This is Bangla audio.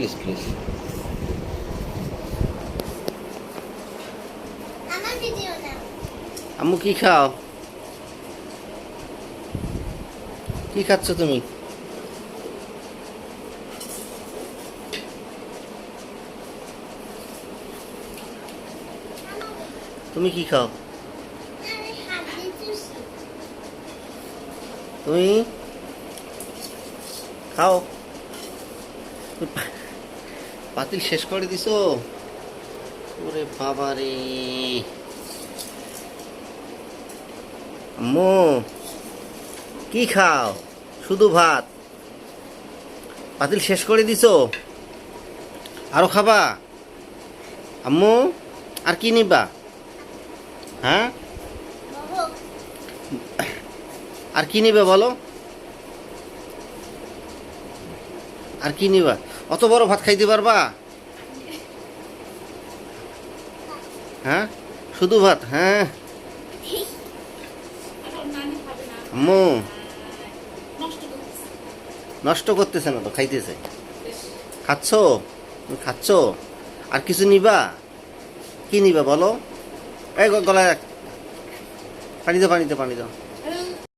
প্লিজ প্লিজ আম্মু কি খাও? কি খাচ্ছ তুমি? তুমি কি খাও? তুমি? খাও। পাতিল শেষ করে দিছো? ওরে বাবা রে আম্মু, কি খাও? শুধু ভাত। পাতিল শেষ করে দিছো? আরও খাবা? আম্মু, আর কি নিবা? হ্যাঁ? আর কি নিবে বলো? আর কি নিবা? অত বড় ভাত খাইতে পারবা? হ্যাঁ? শুধু ভাত হ্যাঁ? আম্মু। নষ্ট করতেছে না তো, খাইতেছে। খাচ্ছ? খাচ্ছ? আর কিছু নিবা? কি নিবা বলো? এই গলায় পানি দাও পানি দাও পানি দাও।